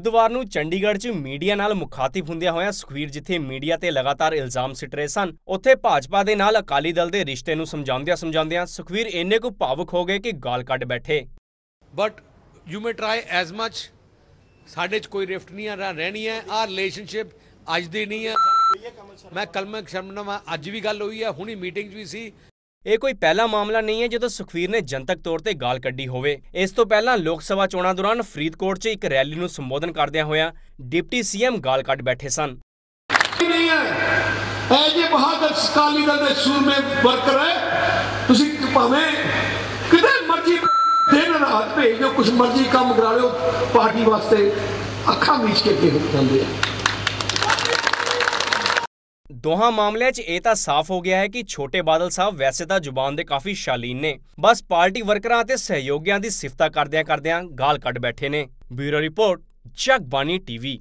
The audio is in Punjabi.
ਬੁੱਧਵਾਰ ਨੂੰ ਚੰਡੀਗੜ੍ਹ 'ਚ ਮੀਡੀਆ ਨਾਲ ਮੁਖਾਤਿਬ ਹੁੰਦਿਆਂ ਹੋਇਆਂ ਸੁਖਵੀਰ ਜਿੱਥੇ ਮੀਡੀਆ ਤੇ ਲਗਾਤਾਰ ਇਲਜ਼ਾਮ ਸਿੱਟ ਰਹੇ ਸਨ ਉੱਥੇ ਭਾਜਪਾ ਦੇ ਨਾਲ ਅਕਾਲੀ ਦਲ ਦੇ ਰਿਸ਼ਤੇ ਨੂੰ ਸਮਝਾਉਂਦਿਆਂ ਸਮਝਾਉਂਦਿਆਂ ਸੁਖਵੀਰ ਇੰਨੇ ਕੁ ਭਾਵੁਕ ਹੋ ਗਏ ਕਿ ਗਾਲ ਕੱਢ ਬੈਠੇ। But you may try as much ਸਾਡੇ 'ਚ ਕੋਈ ਰਿਫਟ ਨਹੀਂ ਆ ਰਹਿਣੀ ਹੈ ਆ ਰਿਲੇਸ਼ਨਸ਼ਿਪ ਅੱਜ ਦੀ ਨਹੀਂ ਹੈ। ਮੈਂ ਕਲਮਕ ਸ਼ਰਮਨਾਮਾ ਅੱਜ ਵੀ ਗੱਲ ਹੋਈ ਹੈ ਹੁਣੀ ਮੀਟਿੰਗ 'ਚ ਵੀ ਸੀ। ਇਹ ਕੋਈ ਪਹਿਲਾ ਮਾਮਲਾ ਨਹੀਂ ਹੈ ਜਦੋਂ ਸੁਖਵੀਰ ਨੇ ਜਨਤਕ ਤੌਰ ਤੇ ਗਾਲ ਕੱਢੀ ਹੋਵੇ। ਇਸ ਤੋਂ ਪਹਿਲਾਂ ਲੋਕ ਸਭਾ ਚੋਣਾਂ ਦੌਰਾਨ ਫਰੀਦਕੋਟ 'ਚ ਇੱਕ ਰੈਲੀ ਨੂੰ ਸੰਬੋਧਨ ਕਰਦਿਆਂ ਹੋਇਆਂ ਡਿਪਟੀ ਸੀਐਮ ਗਾਲ ਕੱਢ ਬੈਠੇ ਸਨ। ਨਹੀਂ ਹੈ। ਇਹ ਜੇ ਬਹਾਦਰ ਸਕਾਲੀ ਦਲ ਦੇ ਸੂਰਮੇ ਵਰਕਰ ਹੈ, ਤੁਸੀਂ ਭਾਵੇਂ ਕਿਤੇ ਮਰਜ਼ੀ ਦਿਨ ਰਾਤ ਭੇਜ ਦਿਓ, ਕੁਛ ਮਰਜ਼ੀ ਕੰਮ ਕਰਾ ਲਿਓ, ਪਾਰਟੀ ਵਾਸਤੇ ਅੱਖਾਂ ਮੀਚ ਕੇ ਅੱਗੇ ਹੋ ਜਾਂਦੇ ਆ। ਦੋਹਾਂ ਮਾਮਲਿਆਂ 'ਚ ਇਹ ਤਾਂ ਸਾਫ਼ ਹੋ ਗਿਆ ਹੈ ਕਿ ਛੋਟੇ ਬਾਦਲ ਸਾਹਿਬ ਵੈਸੇ ਤਾਂ ਜ਼ੁਬਾਨ ਦੇ ਕਾਫੀ ਸ਼ਾਲੀਨ ਨੇ। ਬਸ ਪਾਰਟੀ ਵਰਕਰਾਂ ਅਤੇ ਸਹਿਯੋਗੀਆਂ ਦੀ ਸਿਫਤਾ ਕਰਦਿਆਂ ਕਰਦਿਆਂ ਗਾਲ ਕੱਢ ਬੈਠੇ ਨੇ। Bureau report Jagbani TV.